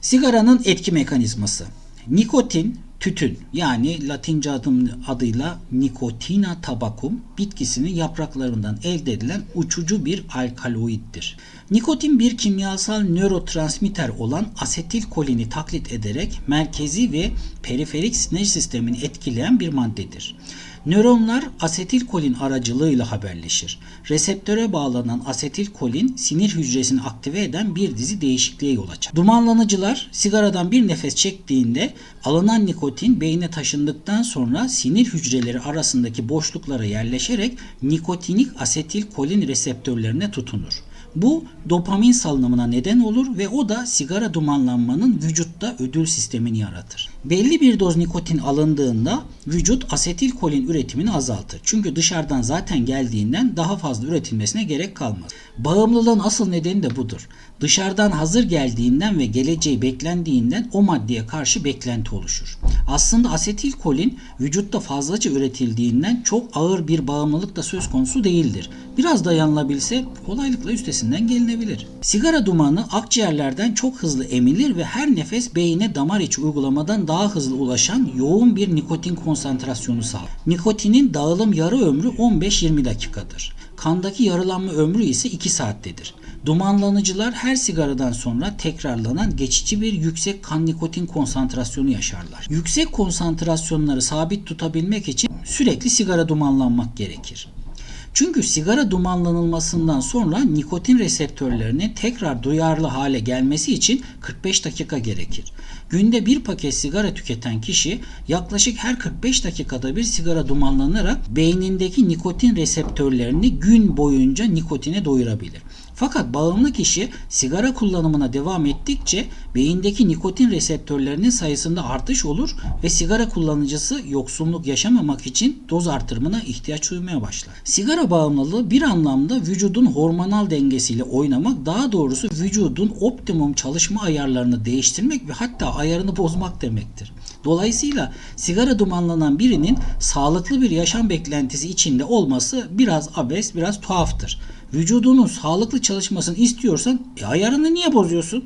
Sigaranın etki mekanizması. Nikotin, tütün yani Latince adım, adıyla Nicotina tabacum bitkisinin yapraklarından elde edilen uçucu bir alkaloiddir. Nikotin bir kimyasal nörotransmitter olan asetilkolini taklit ederek merkezi ve periferik sinir sistemini etkileyen bir maddedir. Nöronlar asetilkolin aracılığıyla haberleşir. Reseptöre bağlanan asetilkolin sinir hücresini aktive eden bir dizi değişikliğe yol açar. Dumanlanıcılar sigaradan bir nefes çektiğinde alınan nikotin beyne taşındıktan sonra sinir hücreleri arasındaki boşluklara yerleşerek nikotinik asetilkolin reseptörlerine tutunur. Bu dopamin salınımına neden olur ve o da sigara dumanlanmanın vücutta ödül sistemini yaratır. Belli bir doz nikotin alındığında vücut asetilkolin üretimini azaltır. Çünkü dışarıdan zaten geldiğinden daha fazla üretilmesine gerek kalmaz. Bağımlılığın asıl nedeni de budur. Dışarıdan hazır geldiğinden ve geleceği beklendiğinden o maddeye karşı beklenti oluşur. Aslında asetilkolin vücutta fazlaca üretildiğinden çok ağır bir bağımlılık da söz konusu değildir. Biraz dayanılabilse kolaylıkla üstesinden gelinebilir. Sigara dumanı akciğerlerden çok hızlı emilir ve her nefes beyine damar içi uygulamadan daha hızlı ulaşan yoğun bir nikotin konsantrasyonu sağlar. Nikotinin dağılım yarı ömrü 15-20 dakikadır. Kandaki yarılanma ömrü ise 2 saattedir. Dumanlanıcılar her sigaradan sonra tekrarlanan geçici bir yüksek kan nikotin konsantrasyonu yaşarlar. Yüksek konsantrasyonları sabit tutabilmek için sürekli sigara dumanlanmak gerekir. Çünkü sigara dumanlanılmasından sonra nikotin reseptörlerine tekrar duyarlı hale gelmesi için 45 dakika gerekir. Günde bir paket sigara tüketen kişi yaklaşık her 45 dakikada bir sigara dumanlanarak beynindeki nikotin reseptörlerini gün boyunca nikotine doyurabilir. Fakat bağımlı kişi sigara kullanımına devam ettikçe beyindeki nikotin reseptörlerinin sayısında artış olur ve sigara kullanıcısı yoksunluk yaşamamak için doz artırımına ihtiyaç duymaya başlar. Sigara bağımlılığı bir anlamda vücudun hormonal dengesiyle oynamak, daha doğrusu vücudun optimum çalışma ayarlarını değiştirmek ve hatta ayarını bozmak demektir. Dolayısıyla sigara dumanlanan birinin sağlıklı bir yaşam beklentisi içinde olması biraz abes, biraz tuhaftır. Vücudunun sağlıklı çalışmasını istiyorsan e, ayarını niye bozuyorsun?